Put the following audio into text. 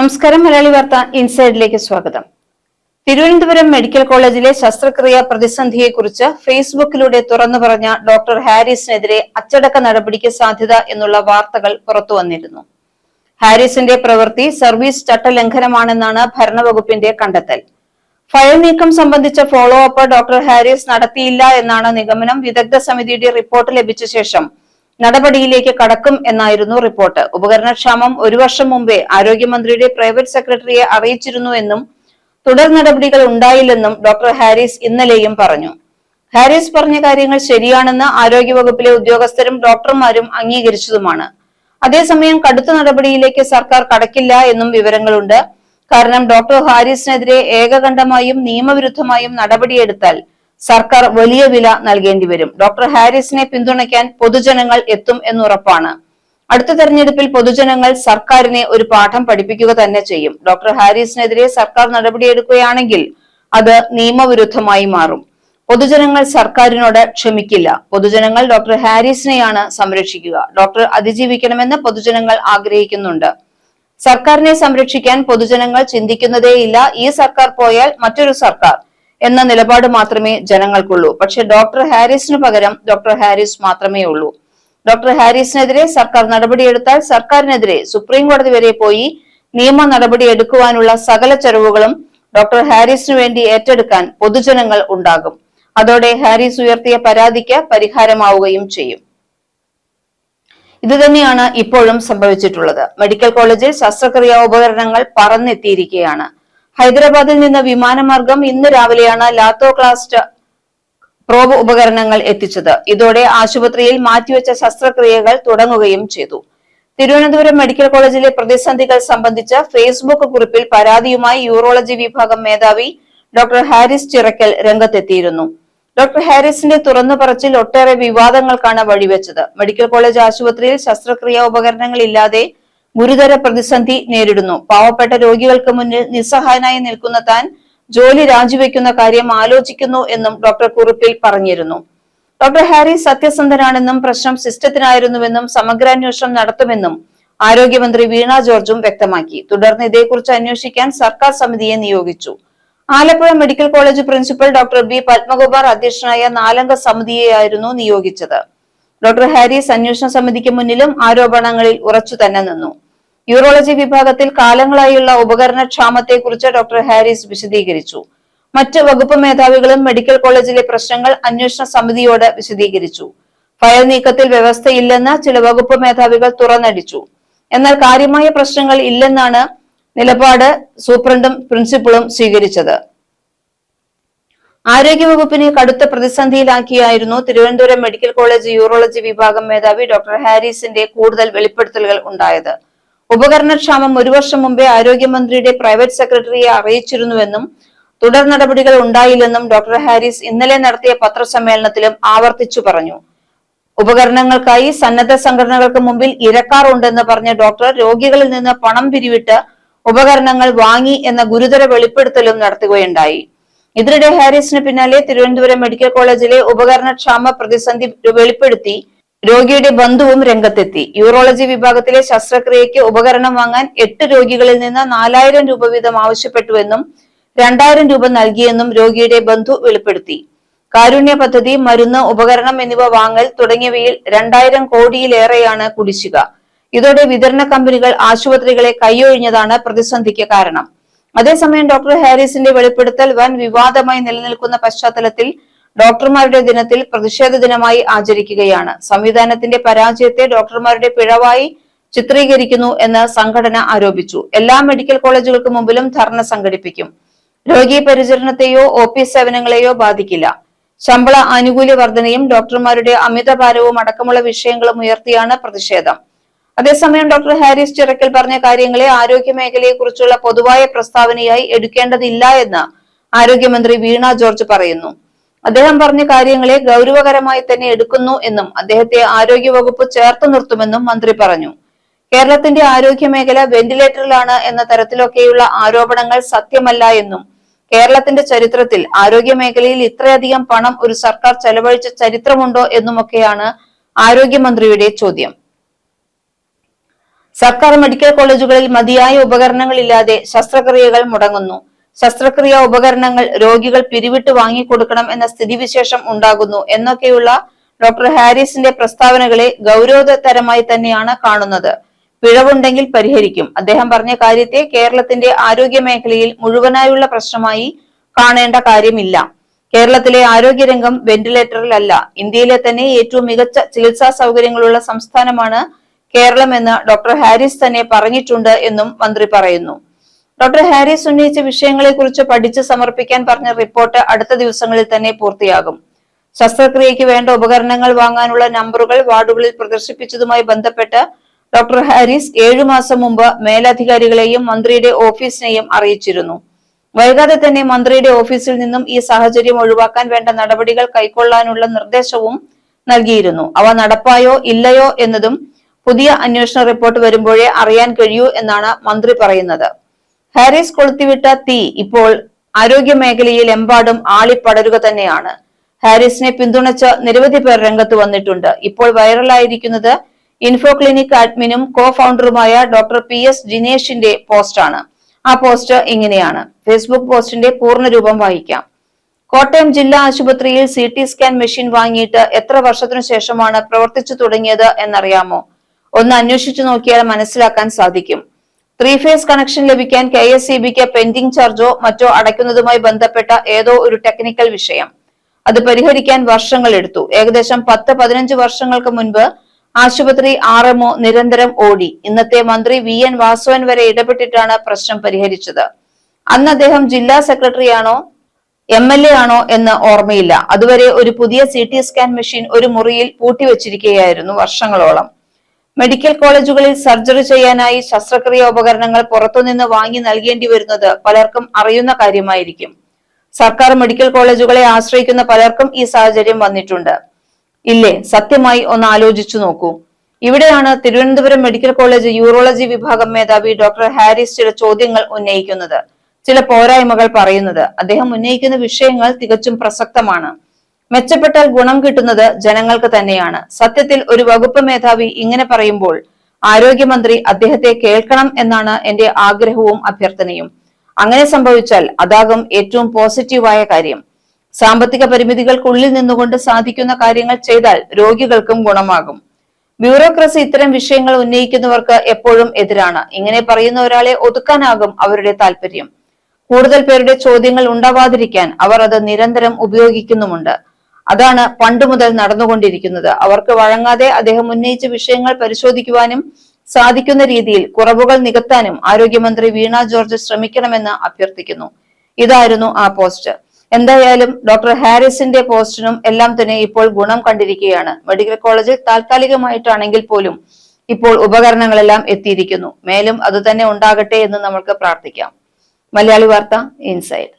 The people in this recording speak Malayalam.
നമസ്കാരം മലയാളി വാർത്ത ഇൻസൈഡിലേക്ക് സ്വാഗതം. തിരുവനന്തപുരം മെഡിക്കൽ കോളേജിലെ ശസ്ത്രക്രിയ പ്രതിസന്ധിയെക്കുറിച്ച് ഫേസ്ബുക്കിലൂടെ തുറന്നു പറഞ്ഞ ഡോക്ടർ ഹാരിസിനെതിരെ അച്ചടക്ക നടപടിക്ക് സാധ്യത എന്നുള്ള വാർത്തകൾ പുറത്തു വന്നിരുന്നു. ഹാരിസിന്റെ പ്രവൃത്തി സർവീസ് ചട്ടലംഘനമാണെന്നാണ് ഭരണവകുപ്പിന്റെ കണ്ടെത്തൽ. ഫയൽ നീക്കം സംബന്ധിച്ച ഫോളോ അപ്പ് ഡോക്ടർ ഹാരിസ് നടത്തിയില്ല എന്നാണ് നിഗമനം. വിദഗ്ധ സമിതിയുടെ റിപ്പോർട്ട് ലഭിച്ച ശേഷം നടപടിയിലേക്ക് കടക്കും എന്നായിരുന്നു റിപ്പോർട്ട്. ഉപകരണക്ഷാമം ഒരു വർഷം മുമ്പേ ആരോഗ്യമന്ത്രിയുടെ പ്രൈവറ്റ് സെക്രട്ടറിയെ അറിയിച്ചിരുന്നു എന്നും തുടർ നടപടികൾ ഉണ്ടായില്ലെന്നും ഡോക്ടർ ഹാരിസ് ഇന്നലെയും പറഞ്ഞു. ഹാരിസ് പറഞ്ഞ കാര്യങ്ങൾ ശരിയാണെന്ന് ആരോഗ്യവകുപ്പിലെ ഉദ്യോഗസ്ഥരും ഡോക്ടർമാരും അംഗീകരിച്ചതുമാണ്. അതേസമയം കടുത്ത നടപടിയിലേക്ക് സർക്കാർ കടക്കില്ല എന്നും വിവരങ്ങളുണ്ട്. കാരണം ഡോക്ടർ ഹാരിസിനെതിരെ ഏകകണ്ഠമായും നിയമവിരുദ്ധമായും നടപടിയെടുത്താൽ സർക്കാർ വലിയ വില നൽകേണ്ടി വരും. ഡോക്ടർ ഹാരിസിനെ പിന്തുണയ്ക്കാൻ പൊതുജനങ്ങൾ എത്തും എന്നുറപ്പാണ് അടുത്ത തെരഞ്ഞെടുപ്പിൽ പൊതുജനങ്ങൾ സർക്കാരിനെ ഒരു പാഠം പഠിപ്പിക്കുക തന്നെ ചെയ്യും. ഡോക്ടർ ഹാരിസിനെതിരെ സർക്കാർ നടപടിയെടുക്കുകയാണെങ്കിൽ അത് നിയമവിരുദ്ധമായി മാറും. പൊതുജനങ്ങൾ സർക്കാരിനോട് ക്ഷമിക്കില്ല. പൊതുജനങ്ങൾ ഡോക്ടർ ഹാരിസിനെയാണ് സംരക്ഷിക്കുക. ഡോക്ടർ അതിജീവിക്കണമെന്ന് പൊതുജനങ്ങൾ ആഗ്രഹിക്കുന്നുണ്ട്. സർക്കാരിനെ സംരക്ഷിക്കാൻ പൊതുജനങ്ങൾ ചിന്തിക്കുന്നതേയില്ല. ഈ സർക്കാർ പോയാൽ മറ്റൊരു സർക്കാർ എന്ന നിലപാട് മാത്രമേ ജനങ്ങൾക്കുള്ളൂ. പക്ഷെ ഡോക്ടർ ഹാരിസിന് പകരം ഡോക്ടർ ഹാരിസ് മാത്രമേ ഉള്ളൂ. ഡോക്ടർ ഹാരിസിനെതിരെ സർക്കാർ നടപടിയെടുത്താൽ സർക്കാരിനെതിരെ സുപ്രീം കോടതി വരെ പോയി നിയമ നടപടി എടുക്കുവാനുള്ള സകല ചെലവുകളും ഡോക്ടർ ഹാരിസിനു വേണ്ടി ഏറ്റെടുക്കാൻ പൊതുജനങ്ങൾ ഉണ്ടാകും. അതോടെ ഹാരിസ് ഉയർത്തിയ പരാതിക്ക് പരിഹാരമാവുകയും ചെയ്യും. ഇത് തന്നെയാണ് ഇപ്പോഴും സംഭവിച്ചിട്ടുള്ളത്. മെഡിക്കൽ കോളേജിൽ ശസ്ത്രക്രിയാ ഉപകരണങ്ങൾ പറന്നെത്തിയിരിക്കുകയാണ്. ഹൈദരാബാദിൽ നിന്ന് വിമാനമാർഗം ഇന്ന് രാവിലെയാണ് ലാത്തോക്ലാസ്റ്റ് പ്രോബ് ഉപകരണങ്ങൾ എത്തിച്ചത്. ഇതോടെ ആശുപത്രിയിൽ മാറ്റിവെച്ച ശസ്ത്രക്രിയകൾ തുടങ്ങുകയും ചെയ്തു. തിരുവനന്തപുരം മെഡിക്കൽ കോളേജിലെ പ്രതിസന്ധികൾ സംബന്ധിച്ച ഫേസ്ബുക്ക് കുറിപ്പിൽ പരാതിയുമായി യൂറോളജി വിഭാഗം മേധാവി ഡോക്ടർ ഹാരിസ് ചിറക്കൽ രംഗത്തെത്തിയിരുന്നു. ഡോക്ടർ ഹാരിസിന്റെ തുറന്നു പറച്ചിൽ ഒട്ടേറെ വിവാദങ്ങൾക്കാണ് വഴിവെച്ചത്. മെഡിക്കൽ കോളേജ് ആശുപത്രിയിൽ ശസ്ത്രക്രിയാ ഉപകരണങ്ങൾ ഇല്ലാതെ ഗുരുതര പ്രതിസന്ധി നേരിടുന്നു. പാവപ്പെട്ട രോഗികൾക്ക് മുന്നിൽ നിസ്സഹായനായി നിൽക്കുന്ന താൻ ജോലി രാജിവെക്കുന്ന കാര്യം ആലോചിക്കുന്നു എന്നും ഡോക്ടർ കുറിപ്പിൽ പറഞ്ഞിരുന്നു. ഡോക്ടർ ഹാരി സത്യസന്ധനാണെന്നും പ്രശ്നം സിസ്റ്റത്തിനായിരുന്നുവെന്നും സമഗ്രാന്വേഷണം നടത്തുമെന്നും ആരോഗ്യമന്ത്രി വീണ ജോർജും വ്യക്തമാക്കി. തുടർന്ന് ഇതേക്കുറിച്ച് അന്വേഷിക്കാൻ സർക്കാർ സമിതിയെ നിയോഗിച്ചു. Alappuzha medical college principal doctor B Padmakumar അധ്യക്ഷനായ നാലംഗ സമിതിയെയായിരുന്നു നിയോഗിച്ചത്. ഡോക്ടർ ഹാരിസ് അന്വേഷണ സമിതിക്ക് മുന്നിലും ആരോപണങ്ങളിൽ ഉറച്ചു തന്നെ നിന്നു. യൂറോളജി വിഭാഗത്തിൽ കാലങ്ങളായുള്ള ഉപകരണ ക്ഷാമത്തെക്കുറിച്ച് ഡോക്ടർ ഹാരിസ് വിശദീകരിച്ചു. മറ്റ് വകുപ്പ് മേധാവികളും മെഡിക്കൽ കോളേജിലെ പ്രശ്നങ്ങൾ അന്വേഷണ സമിതിയോട് വിശദീകരിച്ചു. ഫയൽ നീക്കത്തിൽ വ്യവസ്ഥയില്ലെന്ന് ചില വകുപ്പ് മേധാവികൾ തുറന്നടിച്ചു. എന്നാൽ കാര്യമായ പ്രശ്നങ്ങൾ ഇല്ലെന്നാണ് നിലപാട് സൂപ്രണ്ടും പ്രിൻസിപ്പളും സ്വീകരിച്ചത്. ആരോഗ്യവകുപ്പിനെ കടുത്ത പ്രതിസന്ധിയിലാക്കിയായിരുന്നു തിരുവനന്തപുരം മെഡിക്കൽ കോളേജ് യൂറോളജി വിഭാഗം മേധാവി ഡോക്ടർ ഹാരിസിന്റെ കൂടുതൽ വെളിപ്പെടുത്തലുകൾ ഉണ്ടായത്. ഉപകരണക്ഷാമം ഒരു വർഷം മുമ്പേ ആരോഗ്യമന്ത്രിയുടെ പ്രൈവറ്റ് സെക്രട്ടറിയെ അറിയിച്ചിരുന്നുവെന്നും തുടർ നടപടികൾ ഉണ്ടായില്ലെന്നും ഡോക്ടർ ഹാരിസ് ഇന്നലെ നടത്തിയ പത്രസമ്മേളനത്തിലും ആവർത്തിച്ചു പറഞ്ഞു. ഉപകരണങ്ങൾക്കായി സന്നദ്ധ സംഘടനകൾക്ക് മുമ്പിൽ ഇരക്കാറുണ്ടെന്ന് പറഞ്ഞ ഡോക്ടർ രോഗികളിൽ നിന്ന് പണം പിരിവിട്ട് ഉപകരണങ്ങൾ വാങ്ങി എന്ന ഗുരുതര വെളിപ്പെടുത്തലും നടത്തുകയുണ്ടായി. ഇതിനിടെ ഹാരിസിന് പിന്നാലെ തിരുവനന്തപുരം മെഡിക്കൽ കോളേജിലെ ഉപകരണക്ഷാമ പ്രതിസന്ധി വെളിപ്പെടുത്തി രോഗിയുടെ ബന്ധുവും രംഗത്തെത്തി. യൂറോളജി വിഭാഗത്തിലെ ശസ്ത്രക്രിയയ്ക്ക് ഉപകരണം വാങ്ങാൻ എട്ട് രോഗികളിൽ നിന്ന് നാലായിരം രൂപ വീതം ആവശ്യപ്പെട്ടുവെന്നും രണ്ടായിരം രൂപ നൽകിയെന്നും രോഗിയുടെ ബന്ധു വെളിപ്പെടുത്തി. കാരുണ്യ പദ്ധതി മരുന്ന് ഉപകരണം എന്നിവ വാങ്ങൽ തുടങ്ങിയവയിൽ രണ്ടായിരം കോടിയിലേറെയാണ് കുടിശ്ശിക. ഇതോടെ വിതരണ കമ്പനികൾ ആശുപത്രികളെ കൈയൊഴിഞ്ഞതാണ് പ്രതിസന്ധിക്ക് കാരണം. അതേസമയം ഡോക്ടർ ഹാരിസിന്റെ വെളിപ്പെടുത്തൽ വൻ വിവാദമായി നിലനിൽക്കുന്ന പശ്ചാത്തലത്തിൽ ഡോക്ടർമാരുടെ ദിനത്തിൽ പ്രതിഷേധ ദിനമായി ആചരിക്കുകയാണ്. സംവിധാനത്തിന്റെ പരാജയത്തെ ഡോക്ടർമാരുടെ പിഴവായി ചിത്രീകരിക്കുന്നു എന്ന് സംഘടന ആരോപിച്ചു. എല്ലാ മെഡിക്കൽ കോളേജുകൾക്ക് മുമ്പിലും ധർണ സംഘടിപ്പിക്കും. രോഗി പരിചരണത്തെയോ ഒ പി സേവനങ്ങളെയോ ബാധിക്കില്ല. ശമ്പള ആനുകൂല്യ വർധനയും ഡോക്ടർമാരുടെ അമിതഭാരവും അടക്കമുള്ള വിഷയങ്ങളും ഉയർത്തിയാണ് പ്രതിഷേധം. അതേസമയം ഡോക്ടർ ഹാരിസ് ചിറക്കൽ പറഞ്ഞ കാര്യങ്ങളെ ആരോഗ്യ മേഖലയെക്കുറിച്ചുള്ള പൊതുവായ പ്രസ്താവനയായി എടുക്കേണ്ടതില്ല എന്ന് ആരോഗ്യമന്ത്രി വീണ ജോർജ് പറയുന്നു. അദ്ദേഹം പറഞ്ഞ കാര്യങ്ങളെ ഗൗരവകരമായി തന്നെ എടുക്കുന്നു എന്നും അദ്ദേഹത്തെ ആരോഗ്യവകുപ്പ് ചേർത്ത് നിർത്തുമെന്നും മന്ത്രി പറഞ്ഞു. കേരളത്തിന്റെ ആരോഗ്യ മേഖല വെന്റിലേറ്ററിലാണ് എന്ന തരത്തിലൊക്കെയുള്ള ആരോപണങ്ങൾ സത്യമല്ല എന്നും കേരളത്തിന്റെ ചരിത്രത്തിൽ ആരോഗ്യ മേഖലയിൽ ഇത്രയധികം പണം ഒരു സർക്കാർ ചെലവഴിച്ച ചരിത്രമുണ്ടോ എന്നുമൊക്കെയാണ് ആരോഗ്യമന്ത്രിയുടെ ചോദ്യം. സർക്കാർ മെഡിക്കൽ കോളേജുകളിൽ മതിയായ ഉപകരണങ്ങളില്ലാതെ ശസ്ത്രക്രിയകൾ മുടങ്ങുന്നു. ശസ്ത്രക്രിയ ഉപകരണങ്ങൾ രോഗികൾ പിരിവിട്ട് വാങ്ങിക്കൊടുക്കണം എന്ന സ്ഥിതിവിശേഷം ഉണ്ടാകുന്നു എന്നൊക്കെയുള്ള ഡോക്ടർ ഹാരിസിന്റെ പ്രസ്താവനകളെ ഗൗരവതരമായി തന്നെയാണ് കാണുന്നത്. പിഴവുണ്ടെങ്കിൽ പരിഹരിക്കും. അദ്ദേഹം പറഞ്ഞ കാര്യത്തെ കേരളത്തിന്റെ ആരോഗ്യ മേഖലയിൽ മുഴുവനായുള്ള പ്രശ്നമായി കാണേണ്ട കാര്യമില്ല. കേരളത്തിലെ ആരോഗ്യരംഗം വെന്റിലേറ്ററിലല്ല. ഇന്ത്യയിലെ തന്നെ ഏറ്റവും മികച്ച ചികിത്സാ സൗകര്യങ്ങളുള്ള സംസ്ഥാനമാണ് കേരളം എന്ന് ഡോക്ടർ ഹാരിസ് തന്നെ പറഞ്ഞിട്ടുണ്ട് എന്നും മന്ത്രി പറയുന്നു. ഡോക്ടർ ഹാരിസ് ഉന്നയിച്ച വിഷയങ്ങളെക്കുറിച്ച് പഠിച്ച് സമർപ്പിക്കാൻ പറഞ്ഞ റിപ്പോർട്ട് അടുത്ത ദിവസങ്ങളിൽ തന്നെ പൂർത്തിയാകും. ശസ്ത്രക്രിയയ്ക്ക് വേണ്ട ഉപകരണങ്ങൾ വാങ്ങാനുള്ള നമ്പറുകൾ വാർഡുകളിൽ പ്രദർശിപ്പിച്ചതുമായി ബന്ധപ്പെട്ട് ഡോക്ടർ ഹാരിസ് ഏഴു മാസം മുമ്പ് മേലധികാരികളെയും മന്ത്രിയുടെ ഓഫീസിനെയും അറിയിച്ചിരുന്നു. വൈകാതെ തന്നെ മന്ത്രിയുടെ ഓഫീസിൽ നിന്നും ഈ സാഹചര്യം ഒഴിവാക്കാൻ വേണ്ട നടപടികൾ കൈക്കൊള്ളാനുള്ള നിർദ്ദേശവും നൽകിയിരുന്നു. അവ നടപ്പായോ ഇല്ലയോ എന്നതും പുതിയ അന്വേഷണ റിപ്പോർട്ട് വരുമ്പോഴേ അറിയാൻ കഴിയൂ എന്നാണ് മന്ത്രി പറയുന്നത്. ഹാരിസ് കൊളുത്തിവിട്ട തീ ഇപ്പോൾ ആരോഗ്യ മേഖലയിൽ എമ്പാടും ആളിപ്പടരുക തന്നെയാണ്. ഹാരിസിനെ പിന്തുണച്ച നിരവധി പേർ രംഗത്ത് വന്നിട്ടുണ്ട്. ഇപ്പോൾ വൈറലായിരിക്കുന്നത് ഇൻഫോ ക്ലിനിക് അഡ്മിനും കോ ഫൗണ്ടറുമായ ഡോക്ടർ പി എസ് ജിനേഷിന്റെ പോസ്റ്റാണ്. ആ പോസ്റ്റ് ഇങ്ങനെയാണ്. ഫേസ്ബുക്ക് പോസ്റ്റിന്റെ പൂർണ രൂപം വായിക്കാം. കോട്ടയം ജില്ലാ ആശുപത്രിയിൽ സി ടി സ്കാൻ മെഷീൻ വാങ്ങിയിട്ട് എത്ര വർഷത്തിനു ശേഷമാണ് പ്രവർത്തിച്ചു തുടങ്ങിയത് എന്നറിയാമോ? ഒന്ന് അന്വേഷിച്ചു നോക്കിയാൽ മനസ്സിലാക്കാൻ സാധിക്കും. ത്രീ ഫേസ് കണക്ഷൻ ലഭിക്കാൻ കെ എസ് ഇ ബിക്ക് പെൻഡിംഗ് ചാർജോ മറ്റോ അടയ്ക്കുന്നതുമായി ബന്ധപ്പെട്ട ഏതോ ഒരു ടെക്നിക്കൽ വിഷയം. അത് പരിഹരിക്കാൻ വർഷങ്ങൾ എടുത്തു. ഏകദേശം പത്ത് പതിനഞ്ച് വർഷങ്ങൾക്ക് മുൻപ് ആശുപത്രി ആർ എംഒ നിരന്തരം ഓടി. ഇന്നത്തെ മന്ത്രി വി എൻ വാസവൻ വരെ ഇടപെട്ടിട്ടാണ് പ്രശ്നം പരിഹരിച്ചത്. അന്ന് അദ്ദേഹം ജില്ലാ സെക്രട്ടറിയാണോ എം എൽ എ ആണോ എന്ന് ഓർമ്മയില്ല. അതുവരെ ഒരു പുതിയ സി ടി സ്കാൻ മെഷീൻ ഒരു മുറിയിൽ പൂട്ടിവെച്ചിരിക്കുകയായിരുന്നു വർഷങ്ങളോളം. മെഡിക്കൽ കോളേജുകളിൽ സർജറി ചെയ്യാനായി ശസ്ത്രക്രിയ ഉപകരണങ്ങൾ പുറത്തുനിന്ന് വാങ്ങി നൽകേണ്ടി വരുന്നത് പലർക്കും അറിയുന്ന കാര്യമായിരിക്കും. സർക്കാർ മെഡിക്കൽ കോളേജുകളെ ആശ്രയിക്കുന്ന പലർക്കും ഈ സാഹചര്യം വന്നിട്ടുണ്ട്. ഇല്ലേ? സത്യമായി ഒന്ന് ആലോചിച്ചു നോക്കൂ. ഇവിടെയാണ് തിരുവനന്തപുരം മെഡിക്കൽ കോളേജ് യൂറോളജി വിഭാഗം മേധാവി ഡോക്ടർ ഹാരിസ് ചില ചോദ്യങ്ങൾ ഉന്നയിക്കുന്നത്. ചില പോരായ്മകൾ പറയുന്നത്. അദ്ദേഹം ഉന്നയിക്കുന്ന വിഷയങ്ങൾ തികച്ചും പ്രസക്തമാണ്. മെച്ചപ്പെട്ടാൽ ഗുണം കിട്ടുന്നത് ജനങ്ങൾക്ക് തന്നെയാണ്. സത്യത്തിൽ ഒരു വകുപ്പ് മേധാവി ഇങ്ങനെ പറയുമ്പോൾ ആരോഗ്യമന്ത്രി അദ്ദേഹത്തെ കേൾക്കണം എന്നാണ് എന്റെ ആഗ്രഹവും അഭ്യർത്ഥനയും. അങ്ങനെ സംഭവിച്ചാൽ അതാകും ഏറ്റവും പോസിറ്റീവായ കാര്യം. സാമ്പത്തിക പരിമിതികൾക്കുള്ളിൽ നിന്നുകൊണ്ട് സാധിക്കുന്ന കാര്യങ്ങൾ ചെയ്താൽ രോഗികൾക്കും ഗുണമാകും. ബ്യൂറോക്രസി ഇത്തരം വിഷയങ്ങൾ ഉന്നയിക്കുന്നവർക്ക് എപ്പോഴും എതിരാണ്. ഇങ്ങനെ പറയുന്ന ഒരാളെ ഒതുക്കാനാകും അവരുടെ താല്പര്യം കൂടുതൽ പേരുടെ ചോദ്യങ്ങൾ ഉണ്ടാവാതിരിക്കാൻ അവർ അത് നിരന്തരം ഉപയോഗിക്കുന്നുമുണ്ട്. അതാണ് പണ്ട് മുതൽ നടന്നുകൊണ്ടിരിക്കുന്നത്. അവർക്ക് വഴങ്ങാതെ അദ്ദേഹം ഉന്നയിച്ച വിഷയങ്ങൾ പരിശോധിക്കുവാനും സാധിക്കുന്ന രീതിയിൽ കുറവുകൾ നികത്താനും ആരോഗ്യമന്ത്രി വീണ ജോർജ് ശ്രമിക്കണമെന്ന് അഭ്യർത്ഥിക്കുന്നു. ഇതായിരുന്നു ആ പോസ്റ്റ്. എന്തായാലും ഡോക്ടർ ഹാരിസിന്റെ പോസ്റ്റിനും എല്ലാം തന്നെ ഇപ്പോൾ ഗുണം കണ്ടിരിക്കുകയാണ്. മെഡിക്കൽ കോളേജിൽ താൽക്കാലികമായിട്ടാണെങ്കിൽ പോലും ഇപ്പോൾ ഉപകരണങ്ങളെല്ലാം എത്തിയിരിക്കുന്നു. മേലും അത് തന്നെ ഉണ്ടാകട്ടെ എന്ന് നമ്മൾക്ക് പ്രാർത്ഥിക്കാം. മലയാളി വാർത്ത ഇൻസൈഡ്.